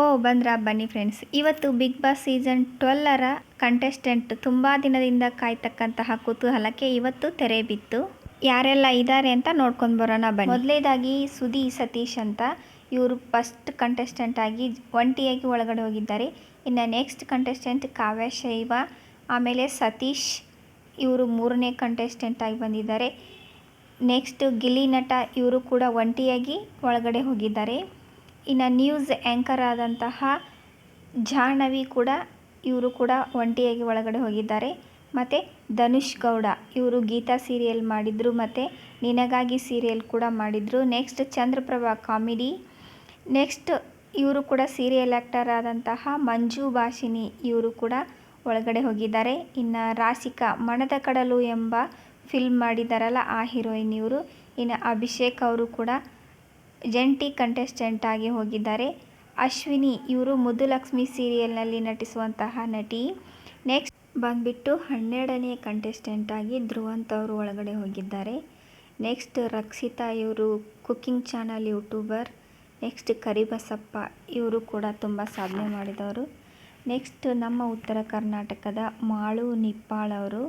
ಓ, ಬಂದ್ರಾ ಬನ್ನಿ ಫ್ರೆಂಡ್ಸ್ ಇವತ್ತು big boss season ಟ್ವೆಲ್ಲರ ಕಂಟೆಸ್ಟೆಂಟ್ ತುಂಬ ದಿನದಿಂದ ಕಾಯ್ತಕ್ಕಂತಹ ಕುತೂಹಲಕ್ಕೆ ಇವತ್ತು ತೆರೆ ಬಿತ್ತು. ಯಾರೆಲ್ಲ ಇದ್ದಾರೆ ಅಂತ ನೋಡ್ಕೊಂಡು ಬರೋಣ ಬನ್ನಿ. ಮೊದಲೇದಾಗಿ ಸುದಿ ಸತೀಶ್ ಅಂತ ಇವರು ಫಸ್ಟ್ ಕಂಟೆಸ್ಟೆಂಟ್ ಆಗಿ ಒಂಟಿಯಾಗಿ ಒಳಗಡೆ ಹೋಗಿದ್ದಾರೆ. ಇನ್ನು ನೆಕ್ಸ್ಟ್ ಕಂಟೆಸ್ಟೆಂಟ್ ಕಾವ್ಯ, ಶೈವ, ಆಮೇಲೆ ಸತೀಶ್ ಇವರು ಮೂರನೇ ಕಂಟೆಸ್ಟೆಂಟ್ ಆಗಿ ಬಂದಿದ್ದಾರೆ. ನೆಕ್ಸ್ಟ್ ಗಿಲ್ಲಿ ನಟ ಇವರು ಕೂಡ ಒಂಟಿಯಾಗಿ ಒಳಗಡೆ ಹೋಗಿದ್ದಾರೆ. ಇನ್ನು ನ್ಯೂಸ್ ಆ್ಯಂಕರ್ ಆದಂತಹ ಜಾಹ್ನವಿ ಕೂಡ ಇವರು ಕೂಡ ಒಂಟಿಯಾಗಿ ಒಳಗಡೆ ಹೋಗಿದ್ದಾರೆ. ಮತ್ತು ಧನುಷ್ ಗೌಡ ಇವರು ಗೀತಾ ಸೀರಿಯಲ್ ಮಾಡಿದರು ಮತ್ತು ನಿನಗಾಗಿ ಸೀರಿಯಲ್ ಕೂಡ ಮಾಡಿದರು. ನೆಕ್ಸ್ಟ್ ಚಂದ್ರಪ್ರಭಾ ಕಾಮಿಡಿ ನೆಕ್ಸ್ಟ್ ಇವರು ಕೂಡ ಸೀರಿಯಲ್ ಆ್ಯಕ್ಟರ್ ಆದಂತಹ ಮಂಜು ಭಾಷಿನಿ ಇವರು ಕೂಡ ಒಳಗಡೆ ಹೋಗಿದ್ದಾರೆ. ಇನ್ನು ರಾಸಿಕಾ ಮಣದ ಕಡಲು ಎಂಬ ಫಿಲ್ಮ್ ಮಾಡಿದ್ದಾರಲ್ಲ ಆ ಹೀರೋಯಿನ್ ಇವರು. ಇನ್ನು ಅಭಿಷೇಕ್ ಅವರು ಕೂಡ ಜಂಟಿ ಕಂಟೆಸ್ಟೆಂಟ್ ಆಗಿ ಹೋಗಿದ್ದಾರೆ. ಅಶ್ವಿನಿ ಇವರು ಮುದುಲಕ್ಷ್ಮಿ ಸೀರಿಯಲ್ನಲ್ಲಿ ನಟಿಸುವಂತಹ ನಟಿ. ನೆಕ್ಸ್ಟ್ ಬಂದ್ಬಿಟ್ಟು ಹನ್ನೆರಡನೇ ಕಂಟೆಸ್ಟೆಂಟ್ ಆಗಿ ಧ್ರುವಂತ್ ಅವರು ಒಳಗಡೆ ಹೋಗಿದ್ದಾರೆ. ನೆಕ್ಸ್ಟ್ ರಕ್ಷಿತಾ ಇವರು cooking channel YouTuber. Next Karibasappa ಇವರು ಕೂಡ ತುಂಬ ಸಾಧನೆ ಮಾಡಿದವರು. ನೆಕ್ಸ್ಟ್ ನಮ್ಮ ಉತ್ತರ ಕರ್ನಾಟಕದ ಮಾಳು ನಿಪ್ಪಾಳ್ ಅವರು.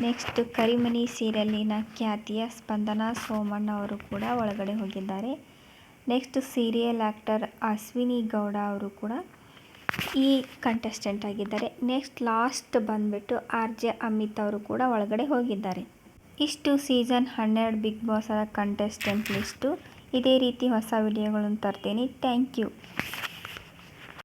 ನೆಕ್ಸ್ಟ್ ಕರಿಮನಿ ಸೀರಿಯಲ್ಲಿನ ಖ್ಯಾತಿಯ ಸ್ಪಂದನ ಸೋಮಣ್ಣ ಅವರು ಕೂಡ ಒಳಗಡೆ ಹೋಗಿದ್ದಾರೆ. Next serial actor Ashwini Gowda ಅವರು ಕೂಡ ಈ ಕಂಟೆಸ್ಟೆಂಟ್ ಆಗಿದ್ದಾರೆ. ನೆಕ್ಸ್ಟ್ ಲಾಸ್ಟ್ ಬಂದುಬಿಟ್ಟು ಆರ್ ಜೆ ಅಮಿತ್ ಅವರು ಕೂಡ ಒಳಗಡೆ ಹೋಗಿದ್ದಾರೆ. ಇಷ್ಟು ಸೀಸನ್ ಹನ್ನೆರಡು ಬಿಗ್ ಬಾಸ್ ಕಂಟೆಸ್ಟೆಂಟ್ ಲಿಸ್ಟು ಇದೇ ರೀತಿ ಹೊಸ ವಿಡಿಯೋಗಳನ್ನು ತರ್ತೀನಿ. Thank you